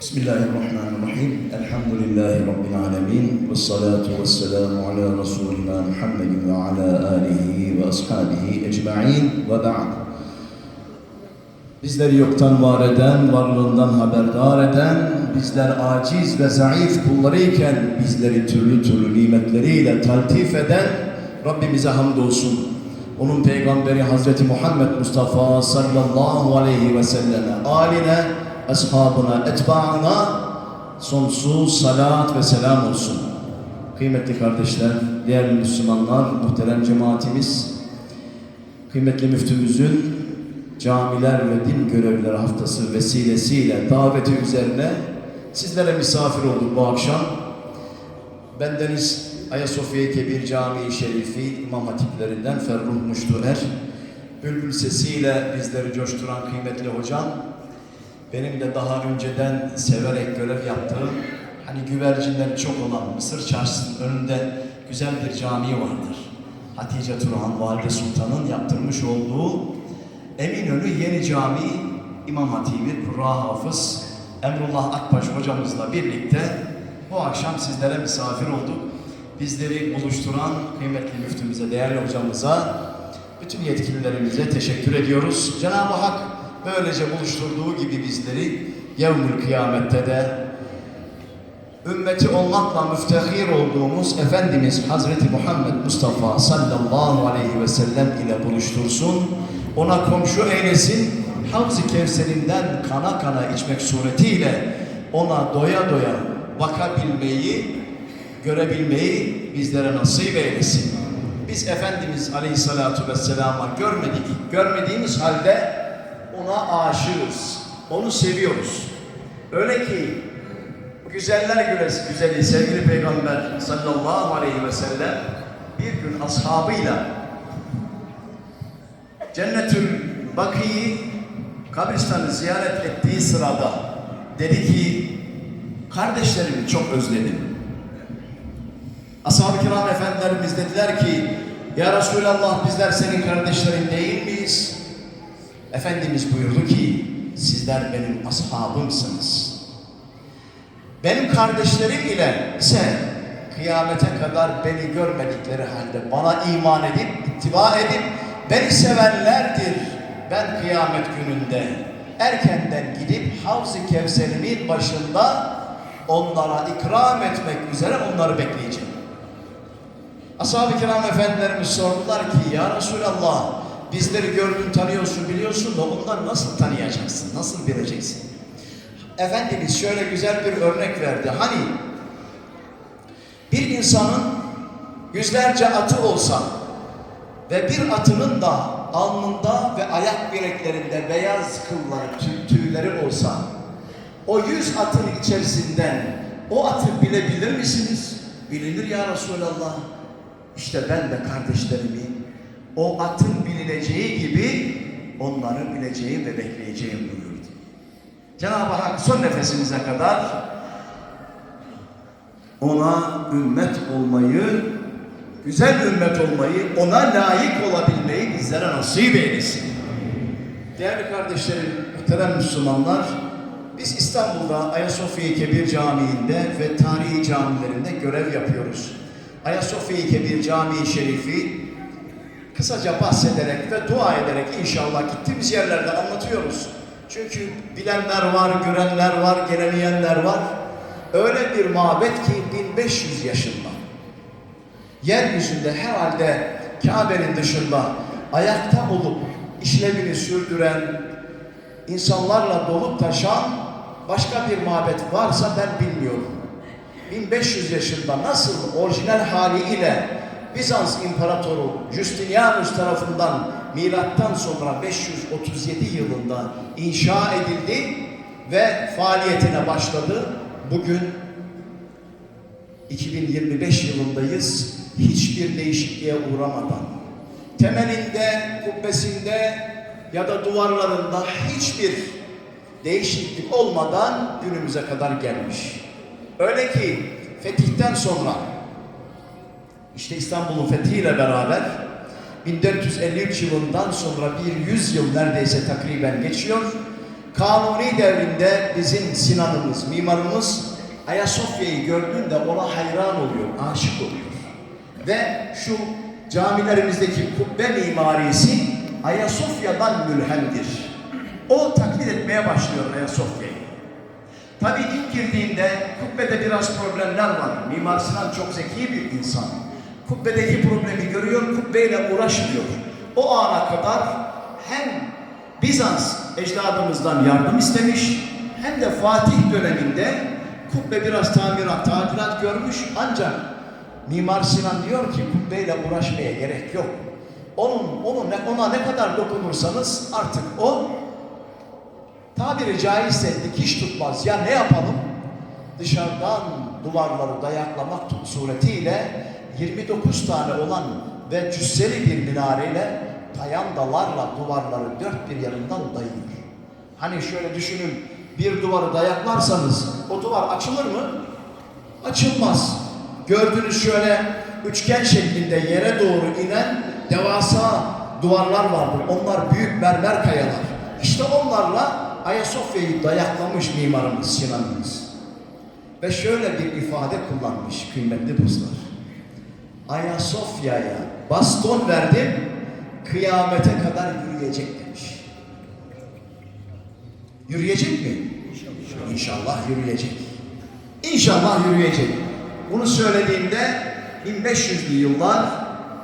Bismillahirrahmanirrahim. Elhamdülillahi Rabbil alemin. Ve salatu ve selamu ala Resulina Muhammedin ve ala alihi ve ashabihi ecma'in ve ba'd. Bizleri yoktan var eden, varlığından haberdar eden, bizler aciz ve zayıf kullarıyken bizleri türlü türlü nimetleriyle taltif eden Rabbimize hamdolsun. Onun peygamberi Hazreti Muhammed Mustafa sallallahu aleyhi ve selleme, aline, ashabına, etbaına sonsuz salat ve selam olsun. Kıymetli kardeşler, değerli Müslümanlar, muhterem cemaatimiz, kıymetli müftümüzün camiler ve din görevlileri haftası vesilesiyle daveti üzerine sizlere misafir olduk bu akşam. Bendeniz Ayasofya Kebir Camii Şerifi İmam Hatiplerinden Ferruh Muştuer, bülbül sesiyle bizleri coşturan kıymetli hocam, benim de daha önceden severek görev yaptığım, hani güvercinleri çok olan Mısır Çarşısı'nın önünde güzel bir cami vardır. Hatice Turhan Valide Sultan'ın yaptırmış olduğu Eminönü Yeni Cami İmam Hatibi Kurra Hafız Emrullah Akbaş hocamızla birlikte bu akşam sizlere misafir olduk. Bizleri buluşturan kıymetli müftümüze, değerli hocamıza, bütün yetkililerimize teşekkür ediyoruz. Cenab-ı Hak böylece buluşturduğu gibi bizleri yevmül kıyamette de ümmeti olmakla müftehir olduğumuz Efendimiz Hazreti Muhammed Mustafa sallallahu aleyhi ve sellem ile buluştursun. Ona komşu eylesin. Havz-ı Kevser'inden kana kana içmek suretiyle ona doya doya bakabilmeyi, görebilmeyi bizlere nasip eylesin. Biz Efendimiz Aleyhisselatü Vesselam'a görmedik. Görmediğimiz halde ona aşığız. Onu seviyoruz. Öyle ki güzeller güzeli, sevgili Peygamber sallallahu aleyhi ve sellem bir gün ashabıyla Cennetül Baki'yi kabristanı ziyaret ettiği sırada dedi ki kardeşlerimi çok özledim. Ashab-ı kiram efendilerimiz dediler ki Ya Resulallah bizler senin kardeşlerin değil miyiz? Efendimiz buyurdu ki sizler benim ashabımsınız. Benim kardeşlerim ile sen kıyamete kadar beni görmedikleri halde bana iman edip ittiba edip beni sevenlerdir. Ben kıyamet gününde erkenden gidip Havz-ı Kevser'imin başında onlara ikram etmek üzere onları bekleyeceğim. Ashab-ı kiram efendilerimiz sordular ki ya Resulallah bizleri gördün tanıyorsun biliyorsun da onları nasıl tanıyacaksın, nasıl bileceksin? Efendimiz şöyle güzel bir örnek verdi. Hani bir insanın yüzlerce atı olsa ve bir atının da alnında ve ayak bileklerinde beyaz kılları, tüy, tüyleri olsa o yüz atın içerisinden o atı bilebilir misiniz? Bilinir ya Resulallah. İşte ben de kardeşlerimi o atın bilineceği gibi onları bileceğim ve bekleyeceğim buyurdu. Cenab-ı Hak son nefesimize kadar ona ümmet olmayı, güzel ümmet olmayı, ona layık olabilmeyi bizlere nasip eylesin. Değerli kardeşlerim, muhterem Müslümanlar, biz İstanbul'da Ayasofya Kebir Camii'nde ve tarihi camilerinde görev yapıyoruz. Ayasofya Kebir Camii Şerifi kısaca bahsederek ve dua ederek inşallah gittiğimiz yerlerde anlatıyoruz. Çünkü bilenler var, görenler var, gelemeyenler var. Öyle bir mabet ki 1500 yaşında. Yeryüzünde herhalde Kabe'nin dışında ayakta olup işlevini sürdüren, insanlarla dolup taşan başka bir mabet varsa ben bilmiyorum. 1500 yaşında nasıl orijinal haliyle Bizans İmparatoru Justinianus tarafından milattan sonra 537 yılında inşa edildi ve faaliyetine başladı. Bugün 2025 yılındayız. Hiçbir değişikliğe uğramadan temelinde, kubbesinde ya da duvarlarında hiçbir değişiklik olmadan günümüze kadar gelmiş. Öyle ki fetihten sonra işte İstanbul'un fethiyle beraber 1453 yılından sonra bir yüz yıl neredeyse takriben geçiyor. Kanuni devrinde bizim Sinan'ımız, mimarımız Ayasofya'yı gördüğünde ona hayran oluyor, aşık oluyor. Ve şu camilerimizdeki kubbe mimarisi Ayasofya'dan mülhemdir. O taklit etmeye başlıyor Ayasofya'yı. Tabii ilk girdiğinde kubbede biraz problemler var. Mimar Sinan çok zeki bir insan. Kubbedeki problemi görüyor, kubbeyle uğraşmıyor. O ana kadar hem Bizans ecdadımızdan yardım istemiş, hem de Fatih döneminde kubbe biraz tamirat, tadilat görmüş. Ancak Mimar Sinan diyor ki kubbeyle uğraşmaya gerek yok. Onun, onun ne, ona ne kadar dokunursanız artık o tabiri caizse dikiş tutmaz. Ya ne yapalım? Dışarıdan duvarları dayaklamak suretiyle 29 tane olan ve cüsseli bir minareyle payandalarla duvarları dört bir yanından dayıyor. Hani şöyle düşünün bir duvarı dayaklarsanız o duvar açılır mı? Açılmaz. Gördüğünüz şöyle üçgen şeklinde yere doğru inen devasa duvarlar vardır. Onlar büyük mermer kayalar. İşte onlarla Ayasofya'yı dayaklamış mimarımız Sinan'ımız. Ve şöyle bir ifade kullanmış kıymetli dostlar. Ayasofya'ya baston verdim, kıyamete kadar yürüyecek demiş. Yürüyecek mi? İnşallah yürüyecek. İnşallah yürüyecek. Bunu söylediğimde 1500'lü yıllar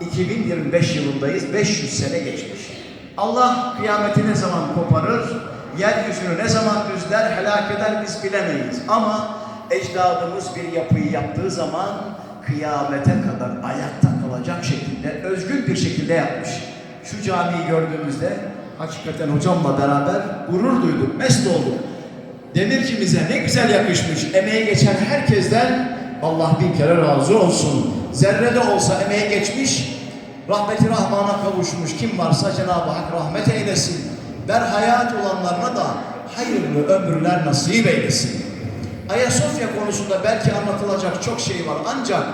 2025 yılındayız. 500 sene geçmiş. Allah kıyameti ne zaman koparır, yeryüzünü ne zaman düzler, helak eder biz bilemeyiz. Ama ecdadımız bir yapıyı yaptığı zaman kıyamete kadar ayakta kalacak şekilde, özgün bir şekilde yapmış. Şu camiyi gördüğümüzde hakikaten hocamla beraber gurur duyduk, mest olduk. Demircimize ne güzel yakışmış. Emeği geçen herkesten Allah bin kere razı olsun. Zerre de olsa emeği geçmiş, rahmeti rahmana kavuşmuş. Kim varsa Cenab-ı Hak rahmet eylesin. Berhayat olanlarına da hayırlı ömürler nasip eylesin. Ayasofya konusunda belki anlatılacak çok şey var ancak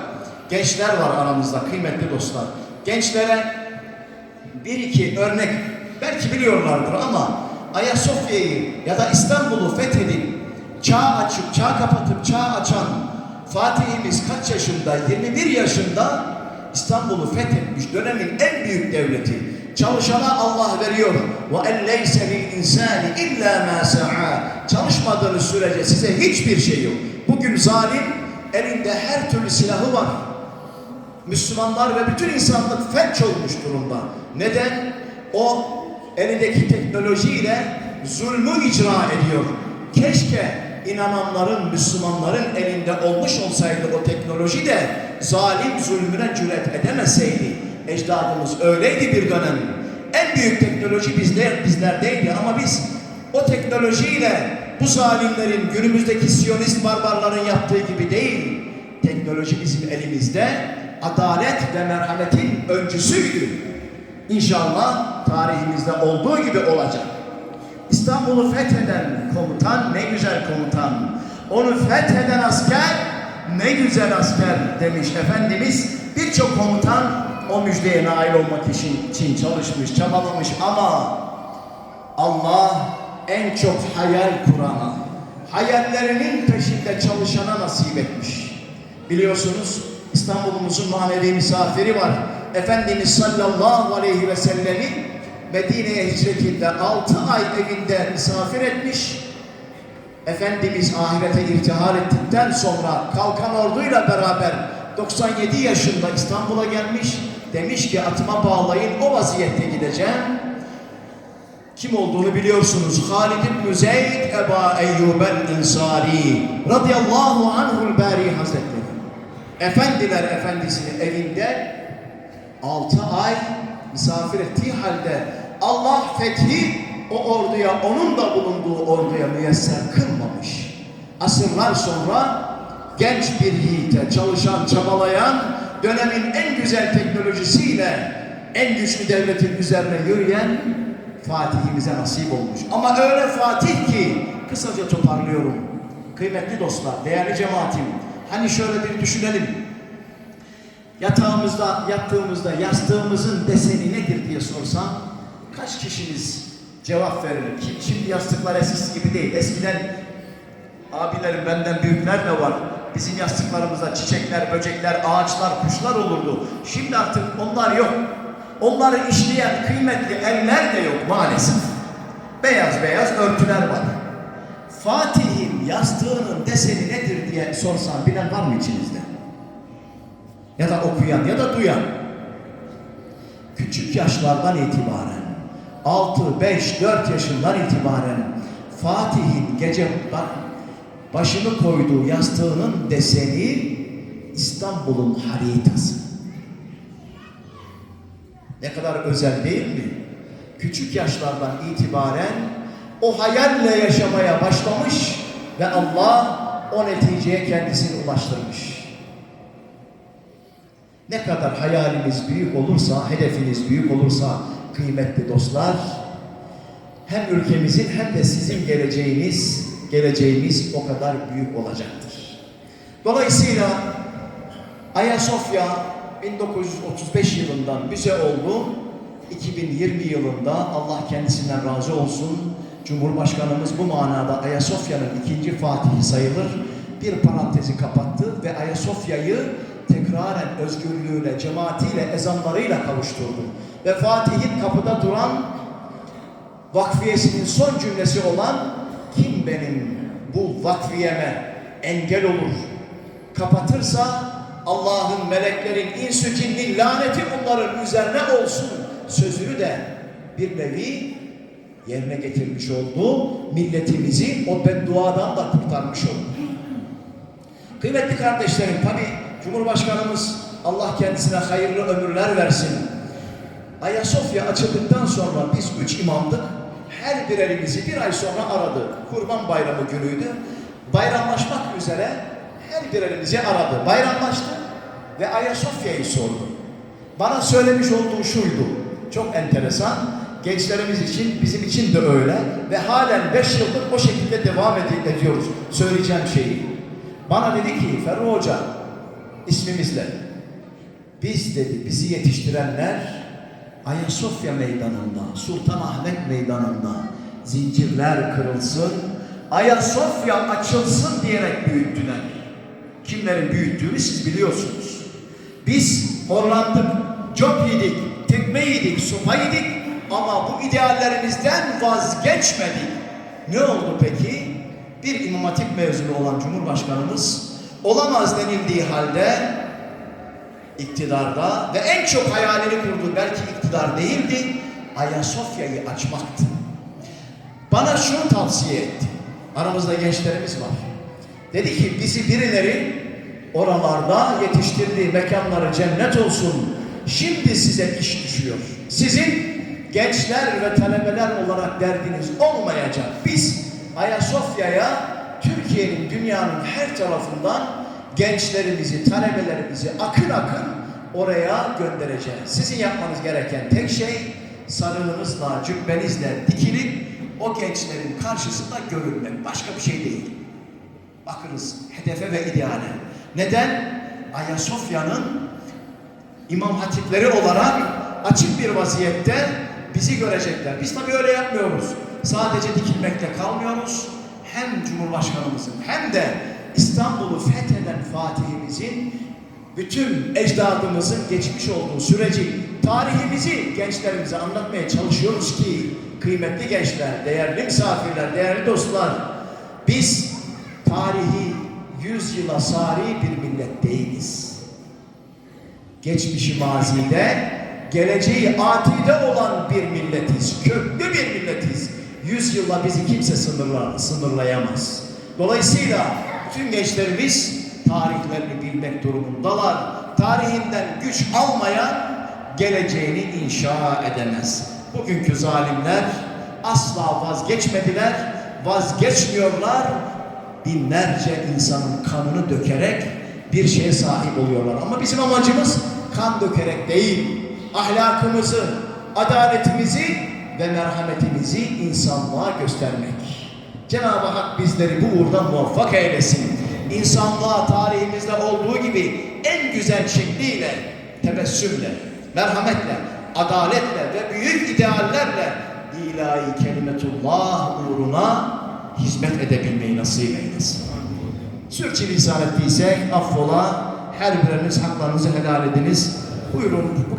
gençler var aramızda kıymetli dostlar. Gençlere bir iki örnek belki biliyorlardır ama Ayasofya'yı ya da İstanbul'u fethedip çağ açıp çağ kapatıp çağ açan Fatih'imiz kaç yaşında? 21 yaşında İstanbul'u fethetmiş dönemin en büyük devleti. Çalışana Allah veriyor. Ve en leyse insani illa ma sa'a. Çalışmadığınız sürece size hiçbir şey yok. Bugün zalim elinde her türlü silahı var. Müslümanlar ve bütün insanlık felç olmuş durumda. Neden? O elindeki teknolojiyle zulmü icra ediyor. Keşke inananların, Müslümanların elinde olmuş olsaydı o teknoloji de zalim zulmüne cüret edemeseydi. Ecdadımız öyleydi bir dönem. En büyük teknoloji bizler, bizlerdeydi ama biz o teknolojiyle bu zalimlerin günümüzdeki Siyonist barbarların yaptığı gibi değil. Teknoloji bizim elimizde adalet ve merhametin öncüsüydü. İnşallah tarihimizde olduğu gibi olacak. İstanbul'u fetheden komutan ne güzel komutan. Onu fetheden asker ne güzel asker demiş Efendimiz. Birçok komutan o müjdeye nail olmak için, için çalışmış, çabalamış ama Allah en çok hayal kurana, hayallerinin peşinde çalışana nasip etmiş. Biliyorsunuz İstanbul'umuzun manevi misafiri var. Efendimiz sallallahu aleyhi ve sellemi Medine'ye hicretinde 6 ay evinde misafir etmiş. Efendimiz ahirete irtihar ettikten sonra kalkan orduyla beraber 97 yaşında İstanbul'a gelmiş. Demiş ki atıma bağlayın o vaziyette gideceğim. Kim olduğunu biliyorsunuz. Halid ibn Zeyd Eba Eyyub el-Ensari radıyallahu anhul bari hazretleri. Efendiler efendisini evinde 6 ay misafir ettiği halde Allah fethi o orduya, onun da bulunduğu orduya müyesser kılmamış. Asırlar sonra genç bir yiğite, çalışan, çabalayan, dönemin en güzel teknolojisiyle en güçlü devletin üzerine yürüyen Fatih'imize nasip olmuş. Ama öyle Fatih ki, kısaca toparlıyorum. Kıymetli dostlar, değerli cemaatim, hani şöyle bir düşünelim. Yatağımızda, yattığımızda yastığımızın deseni nedir diye sorsam kaç kişiniz cevap verilir. Kim- Şimdi yastıklar eskisi gibi değil. Eskiden abilerim benden büyükler de var. Bizim yastıklarımızda çiçekler, böcekler, ağaçlar, kuşlar olurdu. Şimdi artık onlar yok. Onları işleyen kıymetli eller de yok maalesef. Beyaz beyaz örtüler var. Fatih'in yastığının deseni nedir diye sorsam bilen var mı içinizde? Ya da okuyan ya da duyan. Küçük yaşlardan itibaren 6, 5, 4 yaşından itibaren Fatih'in gece başını koyduğu yastığının deseni İstanbul'un haritası. Ne kadar özel değil mi? Küçük yaşlardan itibaren o hayalle yaşamaya başlamış ve Allah o neticeye kendisini ulaştırmış. Ne kadar hayaliniz büyük olursa, hedefiniz büyük olursa kıymetli dostlar, hem ülkemizin hem de sizin geleceğiniz, geleceğimiz o kadar büyük olacaktır. Dolayısıyla Ayasofya 1935 yılından müze oldu. 2020 yılında Allah kendisinden razı olsun. Cumhurbaşkanımız bu manada Ayasofya'nın ikinci fatihi sayılır. Bir parantezi kapattı ve Ayasofya'yı tekraren özgürlüğüyle, cemaatiyle, ezanlarıyla kavuşturdu. Ve Fatih'in kapıda duran vakfiyesinin son cümlesi olan kim benim bu vakfiyeme engel olur, kapatırsa Allah'ın, meleklerin, insü cinnin laneti onların üzerine olsun sözünü de bir nevi yerine getirmiş oldu. Milletimizi o bedduadan da kurtarmış oldu. Kıymetli kardeşlerim tabi Cumhurbaşkanımız Allah kendisine hayırlı ömürler versin. Ayasofya açıldıktan sonra biz üç imamdık. Her birerimizi bir ay sonra aradı. Kurban bayramı günüydü. Bayramlaşmak üzere her birerimizi aradı. Bayramlaştı ve Ayasofya'yı sordu. Bana söylemiş olduğu şuydu. Çok enteresan. Gençlerimiz için, bizim için de öyle. Ve halen beş yıldır o şekilde devam ed- ediyoruz. Söyleyeceğim şeyi. Bana dedi ki Ferru Hoca ismimizle biz dedi bizi yetiştirenler Ayasofya meydanında, Sultanahmet meydanında zincirler kırılsın, Ayasofya açılsın diyerek büyüttüler. Kimlerin büyüttüğünü siz biliyorsunuz. Biz horlandık, cop yedik, tekme yedik, sopa yedik ama bu ideallerimizden vazgeçmedik. Ne oldu peki? Bir İmam Hatip mezunu olan Cumhurbaşkanımız olamaz denildiği halde iktidarda ve en çok hayalini kurduğu belki iktidar değildi, Ayasofya'yı açmaktı. Bana şunu tavsiye etti. Aramızda gençlerimiz var. Dedi ki bizi birileri oralarda yetiştirdiği mekanları cennet olsun. Şimdi size iş düşüyor. Sizin gençler ve talebeler olarak derdiniz olmayacak. Biz Ayasofya'ya Türkiye'nin dünyanın her tarafından gençlerimizi, talebelerimizi akın akın oraya göndereceğiz. Sizin yapmanız gereken tek şey sarığınızla, cübbenizle dikilip o gençlerin karşısında görünmek. Başka bir şey değil. Bakınız hedefe ve ideale. Neden? Ayasofya'nın imam hatipleri olarak açık bir vaziyette bizi görecekler. Biz tabii öyle yapmıyoruz. Sadece dikilmekle kalmıyoruz. Hem Cumhurbaşkanımızın hem de İstanbul'u fetheden Fatih'imizin bütün ecdadımızın geçmiş olduğu süreci, tarihimizi gençlerimize anlatmaya çalışıyoruz ki kıymetli gençler, değerli misafirler, değerli dostlar, biz tarihi yüz yıla sari bir millet değiliz. Geçmişi mazide, geleceği atide olan bir milletiz, köklü bir milletiz. Yüz yılla bizi kimse sınırla, sınırlayamaz. Dolayısıyla bütün gençlerimiz tarihlerini bilmek durumundalar. Tarihinden güç almayan geleceğini inşa edemez. Bugünkü zalimler asla vazgeçmediler, vazgeçmiyorlar. Binlerce insanın kanını dökerek bir şeye sahip oluyorlar. Ama bizim amacımız kan dökerek değil, ahlakımızı, adaletimizi ve merhametimizi insanlığa göstermek. Cenab-ı Hak bizleri bu uğurda muvaffak eylesin. İnsanlığa tarihimizde olduğu gibi en güzel şekliyle, tebessümle, merhametle, adaletle ve büyük ideallerle ilahi kelimetullah uğruna hizmet edebilmeyi nasip eylesin. Sürçülisan ettiysek affola, her biriniz haklarınızı helal ediniz. Buyurun bu